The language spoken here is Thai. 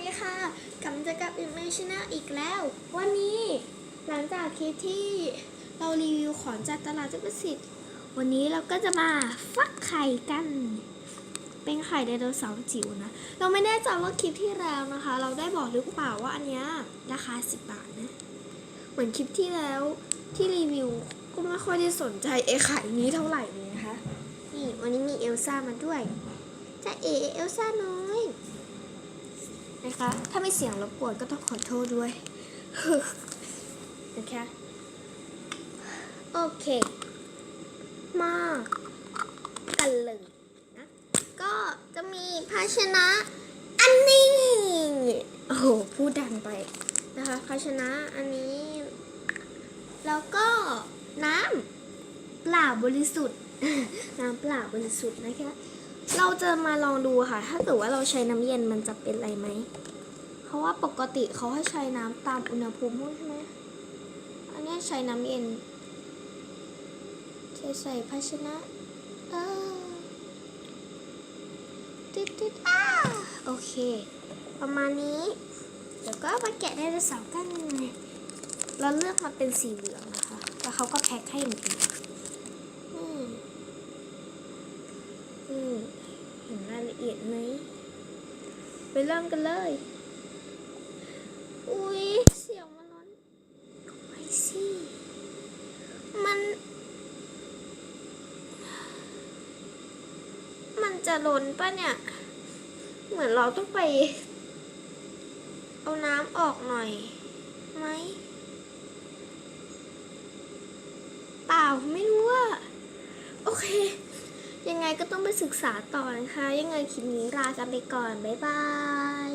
ดีค่ะกำจะกับอิมเมชนาอีกแล้ว วันนี้หลังจากคลิปที่เรารีวิวของจากตลาดจุกสิทธิ์วันนี้เราก็จะมาฟักไข่กัน เป็นไข่ไดโนเสาร์จิ๋วนะ เราไม่แน่ใจว่าคลิปที่แล้วนะคะ เราได้บอกหรือเปล่าว่าอันนี้ราคา 10 บาทนะ เหมือนคลิปที่แล้วที่รีวิวก็ไม่ค่อยได้สนใจไอ้ไข่นี้เท่าไหร่เลยนะคะ นี่วันนี้มีเอลซ่ามาด้วยจะเอเอลซ่าน้อย นะคะ ถ้าไม่เสียงรบกวนก็ต้องขอโทษด้วยนะคะโอเค มากันเลยนะ ก็จะมีภาชนะ อันนี้ โอ้โหพูดดังไปนะคะ ภาชนะอันนี้ แล้วก็น้ำเปล่าบริสุทธิ์ น้ำเปล่าบริสุทธิ์นะคะ เราจะมาลองดูค่ะ ถ้าเกิดว่าเราใช้น้ำเย็นมันจะเป็นอะไรไหม เพราะว่าปกติเขาให้ใช้น้ำตามอุณหภูมิใช่ไหมอันนี้ใช้น้ำเย็นเทใส่ภาชนะเออติดติดอ้าโอเค ประมาณนี้ เดี๋ยวก็มาแกะไดโนสาร์กันเราเลือกมาเป็นสีเหลืองนะคะ แล้วเขาก็แพ็คให้องนี้อืมอืมเห็นราย ละเอียดไหม ไปเริ่มกันเลย อุ๊ยเสียงมันร้อนไปสิ มัน มันจะล้นปะเนี่ย เหมือนเราต้องไป เอาน้ำออกหน่อยไหม เปล่าไม่รู้ ไงก็ต้องไปศึกษาต่อนะคะ ยังไงคลิปนี้ลากันไปก่อน บ๊ายบาย